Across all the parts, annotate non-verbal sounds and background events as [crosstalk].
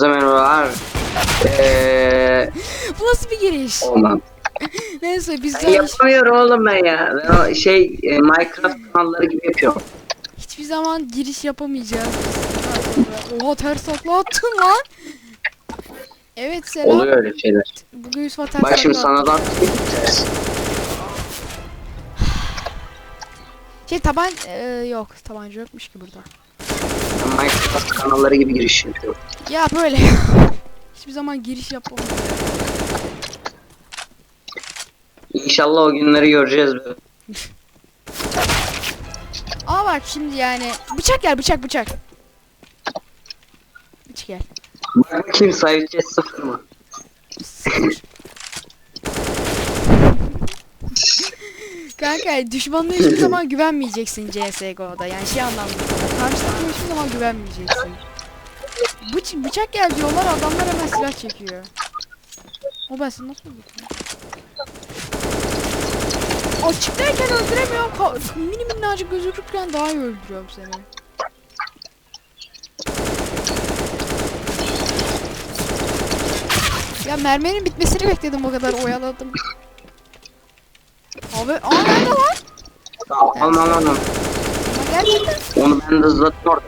Herkese merhabalar. Eee [laughs] Bu nasıl bir giriş? olmam. [laughs] Neyse biz Ben yapamıyorum oğlum ben ya. Ben o şey e, Minecraft kanalları gibi yapıyorum. hiçbir zaman giriş yapamayacağız. Oha ters takla attın lan. Evet selam. Oluyor öyle şeyler. Bugün Yusuf'a ters Bak şimdi sana da Şey taban e, yok tabanca yokmuş ki burada. Minecraft kanalları gibi giriş yapıyorum. Ya böyle. [laughs] Hiçbir zaman giriş yapamayacağız. İnşallah o günleri göreceğiz. be. [laughs] Aa bak şimdi yani bıçak gel bıçak bıçak. Bıçak gel. Bak bakayım sayıcı sıfır mı? Sıfır. Kanka düşmanına hiçbir zaman güvenmeyeceksin CSGO'da yani şey anlamda. Karşı takıma hiçbir zaman güvenmeyeceksin. Bıç bıçak gel diyorlar adamlar hemen silah çekiyor. O ben seni nasıl öldürdüm? Açıktayken öldüremiyorum. Ka- mini minnacık gözükürken daha iyi öldürüyorum seni. Ya merminin bitmesini bekledim o kadar oyaladım. Abi aa nerede lan? Aman aman aman. Ama gerçekten Onu ben de hızlattım orada.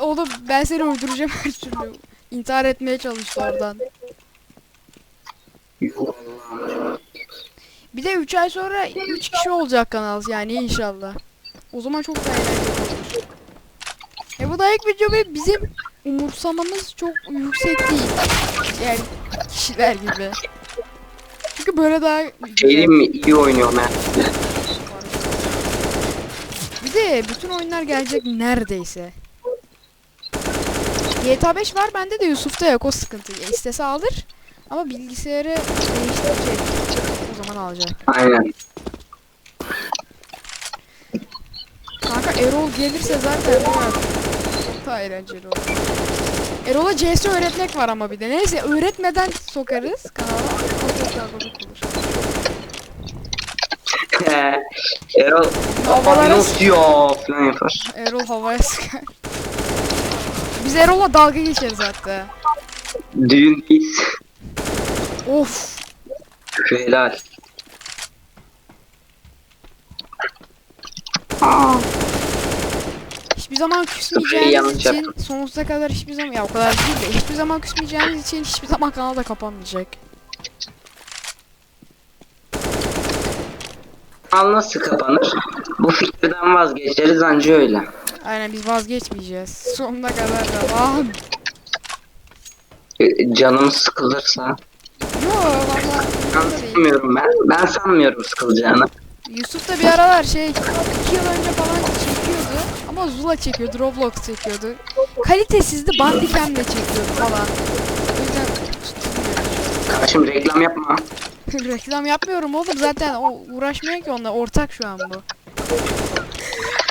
oğlum ben seni öldüreceğim her türlü. İntihar etmeye çalıştı oradan. Bir de 3 ay sonra 3 kişi olacak kanal yani inşallah. O zaman çok daha eğlenceli olur. E bu da ilk video ve bizim umursamamız çok yüksek değil. Yani kişiler gibi. Çünkü böyle daha Şey mi? İyi oynuyorum ben. Bir de bütün oyunlar gelecek neredeyse. GTA 5 var bende de Yusuf'ta yok o sıkıntı. Ya istese alır ama bilgisayarı değiştirecek. O zaman alacak. Aynen. Kanka Erol gelirse zaten var. Çok daha eğlenceli olur. Erol'a CS öğretmek var ama bir de. Neyse öğretmeden sokarız kanala. Olur. Erol Havalara Nasıl ya falan yapar. Erol havaya sıkar. Biz Erol'la dalga geçeriz hatta. Düğündeyiz. Of. Helal. Hiçbir zaman küsmeyeceğiniz yanlış için yaptım. sonsuza kadar hiçbir zaman ya o kadar değil de hiçbir zaman küsmeyeceğiniz için hiçbir zaman kanal da kapanmayacak. Kanal nasıl kapanır? Bu fikirden vazgeçeriz anca öyle. Aynen biz vazgeçmeyeceğiz. Sonuna kadar devam. E, Canım sıkılırsa. Yo valla Ben sanmıyorum ben. Ben sanmıyorum sıkılacağını. Yusuf da bir aralar şey 2 yıl önce falan çekiyordu ama Zula çekiyordu, Roblox çekiyordu. Kalitesizdi, Bandicam'le çekiyordu falan. O yüzden tutmuyor. Kardeşim reklam yapma. [laughs] Reklam yapmıyorum oğlum zaten o uğraşmıyor ki onunla ortak şu an bu.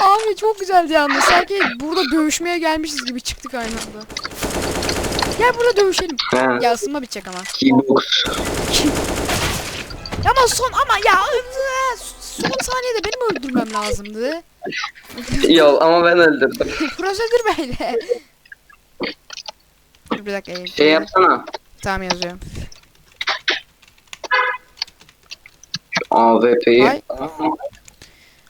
Abi çok güzeldi yalnız sanki burada dövüşmeye gelmişiz gibi çıktık aynı anda. Gel burada dövüşelim. He. Ya ısınma bitecek ama. Keybox. [laughs] Ama son ama ya son saniyede benim öldürmem lazımdı. [laughs] Yo ama ben öldürdüm. Prosedür böyle. Bir dakika. Şey yapsana. Tamam yazıyorum. AWP'yi. Ay.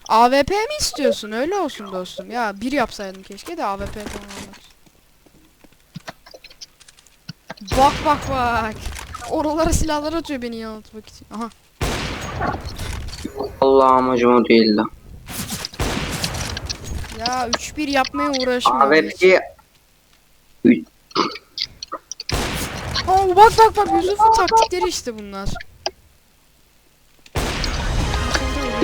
AWP mi istiyorsun? Öyle olsun dostum. Ya bir yapsaydım keşke de AWP olmaz. Bak bak bak. Oralara silahlar atıyor beni yanıltmak için. Aha. Allah amacım o değildi. Ya 3-1 yapmaya uğraşmıyorum hiç. AWP'yi Oo, bak bak bak Yusuf'un taktikleri işte bunlar.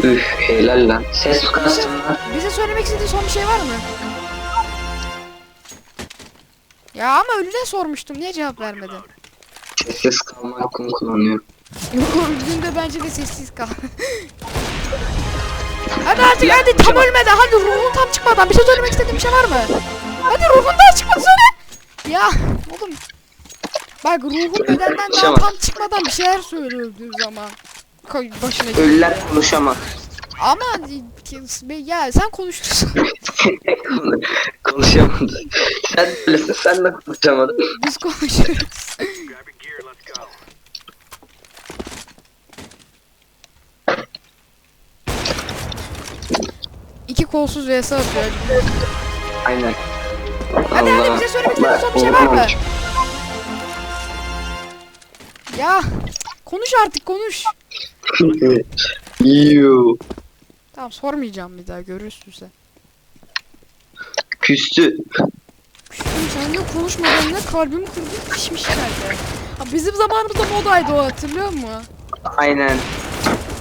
Üf helal lan. Ses kastım lan. Bize söylemek istediğin son bir şey var mı? Ya ama ölüne sormuştum. Niye cevap vermedin? Sessiz kalma hakkımı kullanıyorum. Öldüğünde bence de sessiz kal. [laughs] hadi artık hadi tam ölmeden hadi ruhun tam çıkmadan bir şey söylemek istediğin bir şey var mı? Hadi ruhun daha çıkmadı söyle. Ya oğlum. Bak ruhun bedenden daha tam çıkmadan bir şeyler söyle öldüğü zaman. Koy başına. Ölüler konuşamaz. Ama Ya sen konuştun. Konu- [laughs] Konuşamadım. Sen öylesin sen de konuşamadın. Biz konuşuyoruz. İki kolsuz vs atıyor. Aynen. Hadi hadi bize söylemek istediğin son bir şey var mı? Ya konuş artık konuş. Yuu. Tamam sormayacağım bir daha görürsün sen. Küstü. Küstüm seninle konuşmadığında kalbimi kırdı pişmiş nerede? Ha, bizim zamanımızda modaydı o hatırlıyor musun? Aynen.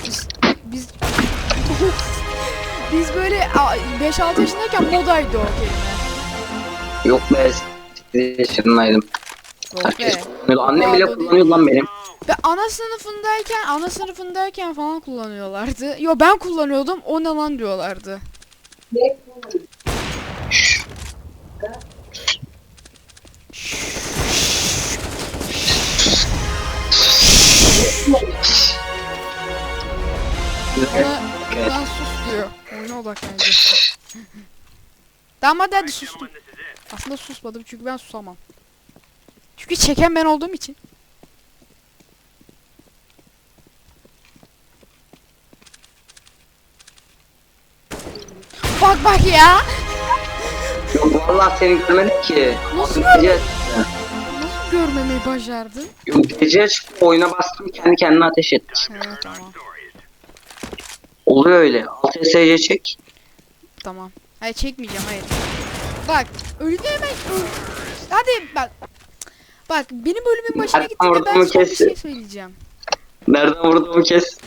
Biz biz [laughs] biz böyle a, 5-6 yaşındayken modaydı o kelime. Yok be. 8 yaşındaydım. Yok Herkes kullanıyordu. Annem bile Pardon, kullanıyor lan benim. Ve ana sınıfındayken ana sınıfındayken falan kullanıyorlardı. Yo ben kullanıyordum o ne lan diyorlardı. Evet. bana sus diyor. Oyuna odaklanacaksın. hadi hadi sustum. Aslında susmadım çünkü ben susamam. Çünkü çeken ben olduğum için. Bak bak ya. Yok vallahi seni görmedim ki. Nasıl Gece, Nasıl görmemeyi başardın? yok gece çıktı oyuna bastım kendi kendine ateş etti. Tamam. Oluyor öyle. Alt SC çek. Tamam. Hayır çekmeyeceğim hayır. Bak ölü demek öl- Hadi bak. Bak benim ölümün başına Hadi gittiğinde ben son bir şey söyleyeceğim. Nereden vurduğumu kes.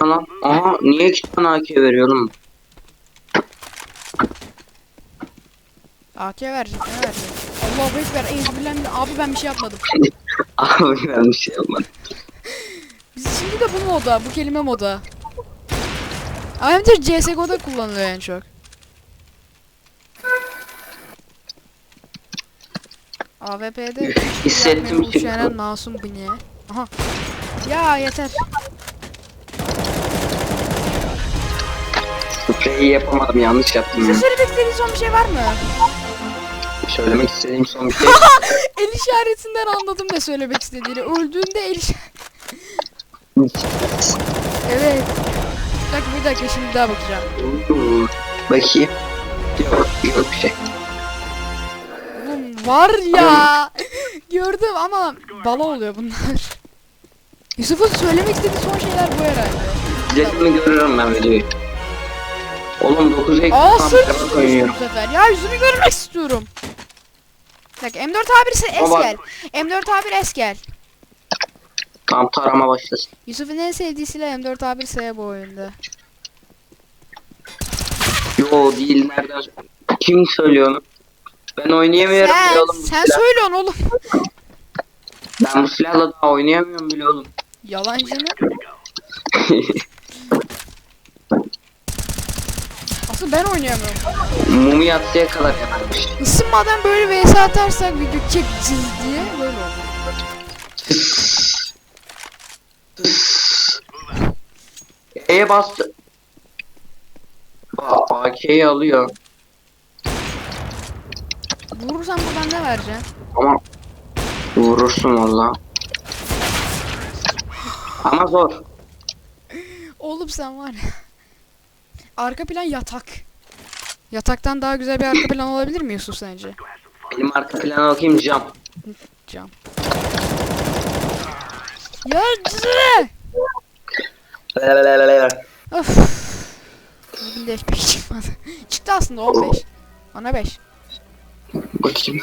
Tamam. Aha niye iki tane AK veriyorum? AK verecek ne verecek? Allahu Ekber ezbilen abi ben bir şey yapmadım. [laughs] Abi ben bir şey yapmadım. [laughs] Biz şimdi de bu moda bu kelime moda. Ama hem de CSGO'da kullanılıyor en çok. AWP'de [laughs] Hissettim ki- masum bu niye? Aha. Ya yeter. Spreyi yapamadım yanlış yaptım. Size söylemek istediğin son bir şey var mı? Söylemek istediğim son bir şey. [laughs] El işaretinden anladım ne söylemek istediğini. Öldüğünde el. Evet. Bir dakika bir dakika şimdi daha bakacağım. Bakayım. Yok yok bir şey. Oğlum var ya. [laughs] Gördüm ama bala oluyor bunlar. [laughs] Yusuf'un söylemek istediği son şeyler bu herhalde. Biletini görürüm ben videoyu. Oğlum 9 ek Aa tam oynuyorum. bu sefer. Ya yüzünü görmek istiyorum. Dakika M4 A1 ise es Baba. gel. M4 A1 es gel. Tam tarama başlasın. Yusuf'un en sevdiği silah M4 A1 S bu oyunda. Yo değil nereden? Kim söylüyor onu? Ben oynayamıyorum Sen, bile oğlum bu sen silah. söylüyorsun oğlum. Ben bu silahla daha oynayamıyorum bile oğlum. Yalancını. [laughs] Aslında ben oynayamıyorum. Mumu yatsıya kadar yanarmış. Isınmadan böyle vs atarsak video çekeceğiz diye böyle olur. E'ye bastı. AK'yi alıyor. Vurursan buradan ne vereceksin? Ama vurursun valla. Ama zor. Oğlum sen var ya. Arka plan yatak. Yataktan daha güzel bir arka plan olabilir mi Yusuf sence? Benim arka plana bakayım cam. Cam. Ya cızı! Of. Bugün de pek çıkmadı. [laughs] Çıktı aslında 15. Bana 5. Bakayım.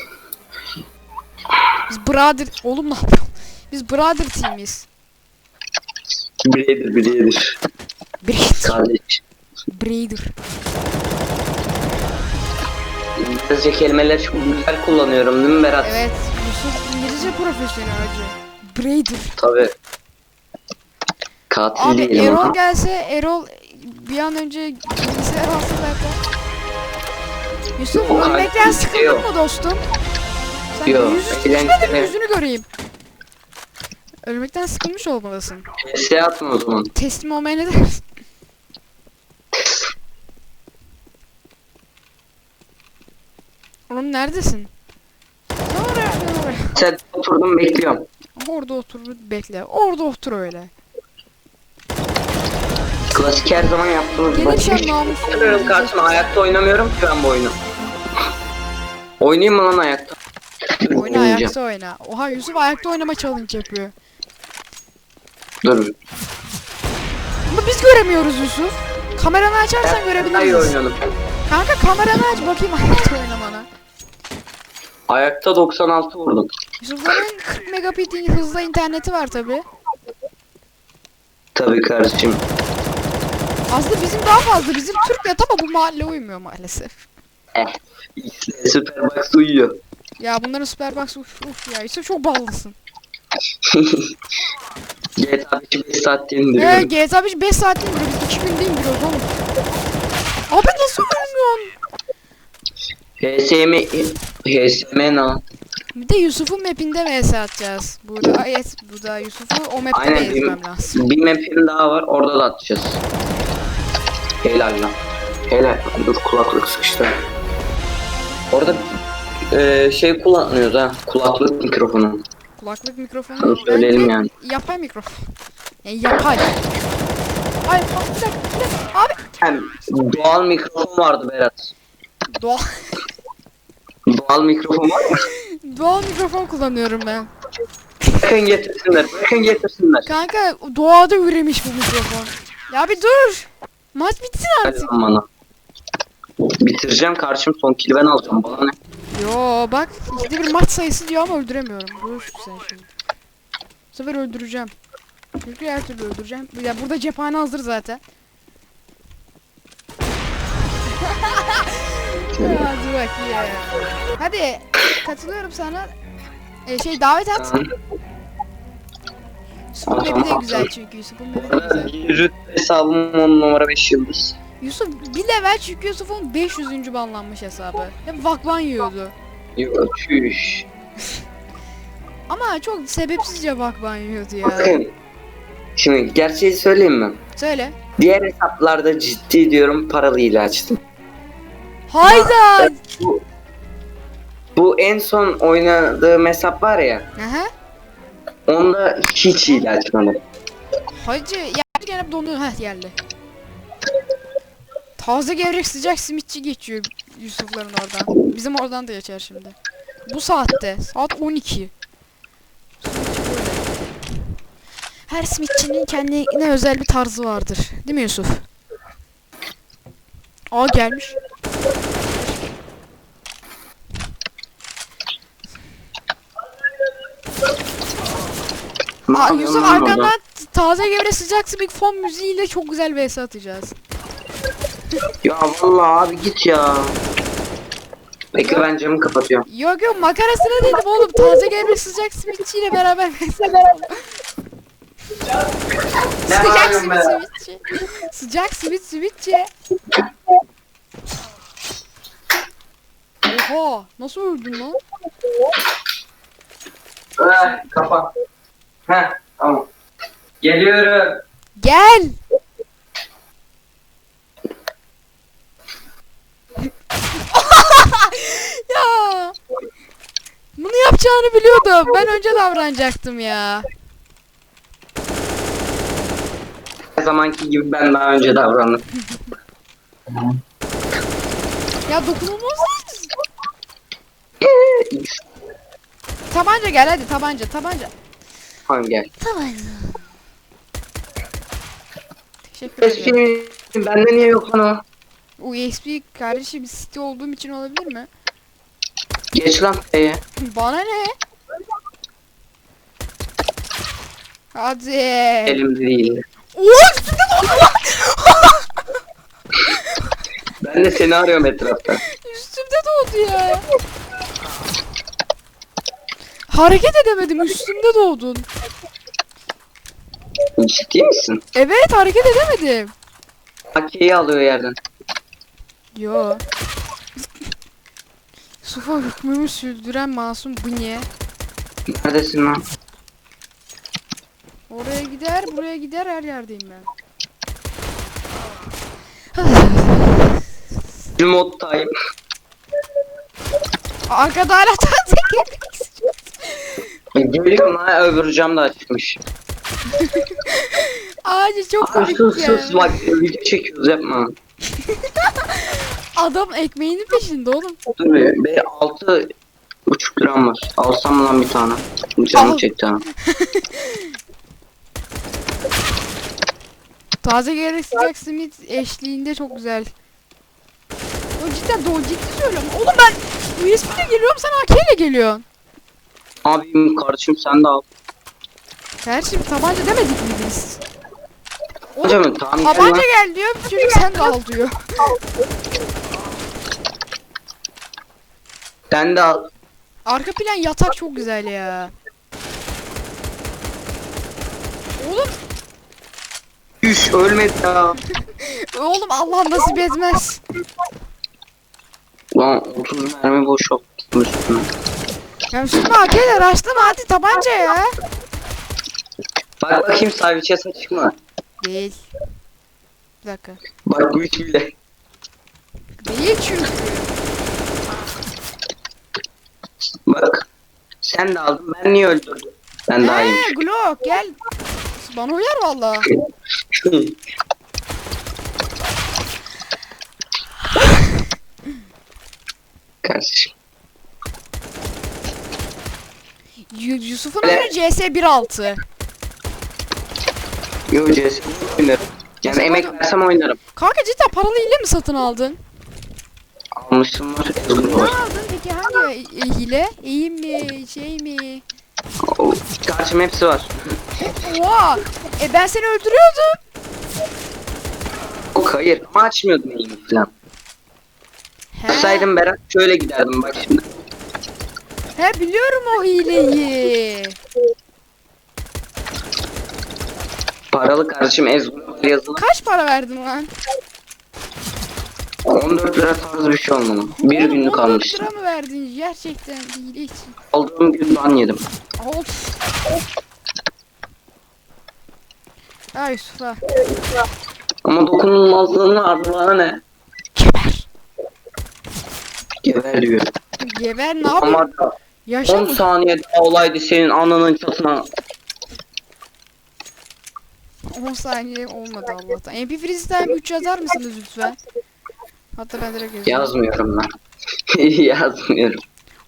Biz brother... Oğlum ne yapıyorsun? Biz brother teamiz. Biredir biredir. Brother. Kardeş. Brother. İngilizce kelimeleri çok güzel kullanıyorum değil mi Berat? Evet. Yusuf İngilizce profesyonel acı. Brother. Tabi. Katil Abi değilim Erol ama. gelse Erol bir an önce bilgisayar alsa zaten. Yusuf Yok, ölmekten hayır, sıkıldın mı dostum? Sen Yok, yüzü eğlenceli. gitmedin mi? yüzünü göreyim. Ölmekten sıkılmış olmalısın. PS atma o zaman. Teslim olmaya ne dersin? Oğlum neredesin? Ne var ya? Ne var ya? Sen oturdum bekliyorum. Orada otur bekle. Orada otur öyle. Klasik her zaman yaptığımız Gelirken basit. namussuz Oynamıyorum karşıma ayakta oynamıyorum ki ben bu oyunu. Oynayayım mı lan ayakta? Oyna oynayacağım. ayakta oyna. Oha Yusuf ayakta oynama challenge yapıyor. Dur. Ama biz göremiyoruz Yusuf. Kameranı açarsan görebiliriz. oynadım. Kanka kameranı aç bakayım ayakta oynamana. Ayakta 96 vurdum. Yusuf'ların 40 megabit hızlı interneti var tabi. Tabii kardeşim. Aslında bizim daha fazla. Bizim Türk yat ama bu mahalle uymuyor maalesef. Eh. Superbox uyuyor. Ya bunların Superbox uf, uf ya Yusuf çok ballısın. [laughs] GTA 5'i 5 saatte Eee indiriyorum. GTA 5 5 saat indiriyor biz 2 günde indiriyoruz oğlum. Abi nasıl ölmüyorsun? HSM Lan? Bir de Yusuf'un mapinde vs atacağız. Burada evet burada Yusuf'u o mapte Aynen bir, ezmem lazım. bir map'im daha var orada da atacağız. Helal lan. Helal. Dur kulaklık sıkıştı. Orada eee şey kullanıyoruz ha. Kulaklık mikrofonu. Kulaklık mikrofonu. Sana söyleyelim yani. Yapay mikrofon. Yani yapay. Ay bak bir dakika, bir dakika. Abi Hem doğal mikrofon vardı Berat. doğal, [laughs] Doğal mikrofon var mı? [laughs] doğal mikrofon kullanıyorum ben. Bakın getirsinler. Bakın getirsinler. Kanka doğada üremiş bu mikrofon. Ya bir dur. Maç bitsin Hadi artık. bana. Bitireceğim karşım son kill ben alacağım. Bana ne? Yo bak ikide bir maç sayısı diyor ama öldüremiyorum. Dur sen şimdi. Bu sefer öldüreceğim. Çünkü her türlü öldüreceğim. Ya burada cephane hazır zaten. [laughs] Hadi bak ya. Hadi katılıyorum sana. Ee, şey davet at. Yusuf'un map'i de güzel çünkü Yusuf'un map'i de güzel. Rütbe hesabım 10 numara 5 yıldız. Yusuf bir level çünkü Yusuf'un 500. banlanmış hesabı. Hep vakvan yiyordu. Yok çüş. [laughs] Ama çok sebepsizce vakvan yiyordu ya. Bakın. Şimdi gerçeği söyleyeyim mi? Söyle. Diğer hesaplarda ciddi diyorum paralı ile açtım. Hayda. Bu, bu en son oynadığım hesap var ya. Aha. Onda hiç hile açmadım. Hacı ya gene donuyor. Heh geldi. Taze gevrek sıcak simitçi geçiyor Yusuf'ların oradan. Bizim oradan da geçer şimdi. Bu saatte. Saat 12. Simitçi böyle. Her simitçinin kendine özel bir tarzı vardır. Değil mi Yusuf? Aa gelmiş. Aa, Yusuf arkandan taze gevrek sıcak simit fon müziğiyle çok güzel vs atacağız. Ya vallahi abi git ya. Bekle ben camı kapatıyorum. Yok yok makarasına dedim oğlum. Taze gevrek sıcak simitçiyle beraber vs atalım. Sıcak simit [laughs] simitçi. Sıcak simit simitçi. Oha nasıl öldün lan? Eh, kapa. Heh tamam. Geliyorum. Gel. [laughs] ya. Bunu yapacağını biliyordum. Ben önce davranacaktım ya. Her zamanki gibi ben daha önce davrandım. Ya dokunulmaz Tabanca gel hadi tabanca tabanca. Tamam gel. Tabanca. Teşekkür ederim. bende niye yok lan o? USB kardeşim City olduğum için olabilir mi? Geç lan P'ye. [laughs] Bana ne? Hadi. Elimde değil. Oo üstünde doldu lan. Ben de seni arıyorum etrafta. [laughs] Üstümde doğdu ya. [laughs] Hareket edemedim üstümde doğdun. Ciddi misin? Evet hareket edemedim. AK'yi alıyor yerden. Yo. Sufa hükmümü sürdüren masum bu niye? Neredesin lan? Oraya gider, buraya gider, her yerdeyim ben. Mod time. Arkada hala taze Geliyorum ha öbür cam da açmış. [laughs] Ağacı çok Aa, komik sus ya. sus bak video çekiyoruz yapma. [laughs] Adam ekmeğinin peşinde oğlum. Dur be, be altı buçuk liram var. Alsam lan bir tane? Canım Al. çekti ha. [laughs] Taze gelerek sıcak simit eşliğinde çok güzel. O cidden doğru ciddi söylüyorum. Oğlum ben USB ile geliyorum sen AK ile geliyorsun. Abim kardeşim sen de al. Gerçi tabanca demedik mi biz? Oğlum Hocam tamam gel tabanca lan. gel diyor çocuk sen de al diyor. [laughs] Sen de al. Arka plan yatak çok güzel ya. Oğlum Üş ölmedi ya. [laughs] oğlum Allah nasip etmez. Lan 30 mermi boş attım üstüne. Ya şimdi AK'ler açtım hadi tabanca ya. Bak bakayım sahibi chest'e çıkma. Değil. Bir dakika. Bak bu üç bile. Değil çünkü. Bak. Sen de aldın ben niye öldürdüm? Ben daha iyiyim. He Glock gel. Bana uyar valla. [laughs] Kardeşim. Yusuf'un oyunu CS 1.6. Yo CS oynarım. Yani emek versem oynarım. Kanka cidden paralı hile mi satın aldın? Almışım var. Ezgin Ne aldın peki hangi hile? İyi mi? Şey mi? Karşım hepsi var. Oha! E ben seni öldürüyordum. Yok hayır ama açmıyordum elimi falan. He, Tutsaydım Berat şöyle giderdim bak şimdi. He biliyorum o hileyi. Paralı kardeşim Ezgin var yazılı. Kaç para verdin lan? 14 lira tarzı bir şey olmalı. Bir Oğlum, günlük 14 almıştım. lira mı verdin gerçekten hile için? Aldığım gün ban yedim. Of. Ha Yusuf'a. Ama dokunulmazlığın vardı bana ne? Geber. Geber diyor. Geber ne yapayım? Ama da Yaşa 10 mı? saniye daha olaydı senin ananın çatına. 10 saniye olmadı Allah'tan. MP Freestyle 3 yazar mısınız lütfen? Hatta ben direkt yazıyorum. Yazmıyorum ben. [laughs] Yazmıyorum.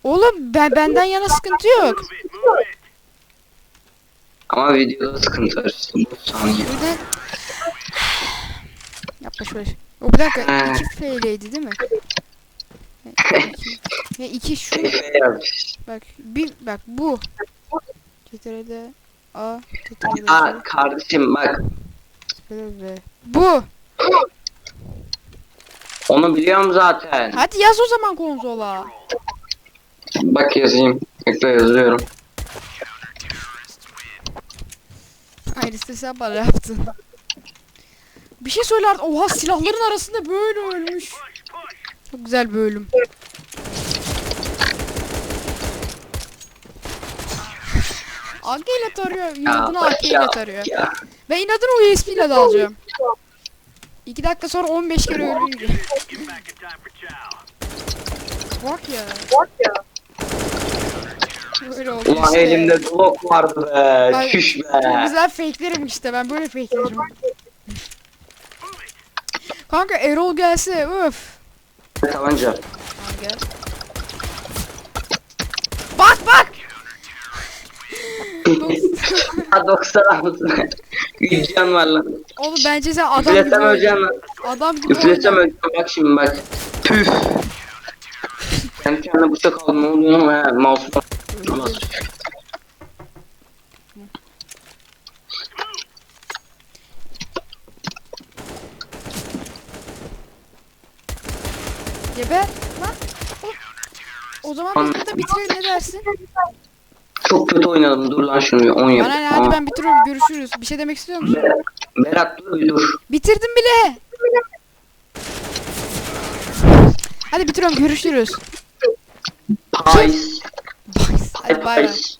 Oğlum ben benden yana sıkıntı yok. Ama videoda sıkıntı var işte saniye. Buradan... Yapma şöyle. O bir dakika Ha. 2 FL'ydi değil mi? [laughs] Ve 2 şu yazmış. Bak bir bak bu. CTRL'de A CTRL'de Aa kardeşim bak V. Bu. onu biliyorum zaten. Hadi yaz o zaman konsola. Bak yazayım. Bekle yazıyorum. Hayır istesen bana yaptın. Bir şey söyle artık. Oha silahların arasında böyle ölmüş. Çok güzel bir ölüm. AK ile tarıyor. İnadına AK ile tarıyor. ya. Ben inadına USB ile de alacağım. 2 dakika sonra 15 kere ölünce. Bak ya. Böyle oldu Ulan işte. elimde Glock vardı be. Çüş Çok be. güzel fakelerim işte ben böyle fakelerim. Kanka Erol gelse öf. Tabanca. Gel. Ha 96. 3 can var lan. Oğlum bence sen adam gibi Üflesem oyna. öleceğim lan. Adam gibi Üflesem oyna. öleceğim bak şimdi bak. Püf. Kendi kendine bıçak aldım ne oluyor ama he mouse. Nasıl? Geber lan. O zaman biz burada bitirelim ne dersin? Çok kötü oynadım dur lan şunu bir 10 yap. Bana ne hadi ben bitiriyorum görüşürüz. Bir şey demek istiyor musun? Berat, Berat dur bir dur. Bitirdim bile. Hadi bitiriyorum görüşürüz. Pais. Bye. Hadi bay bay. Pais.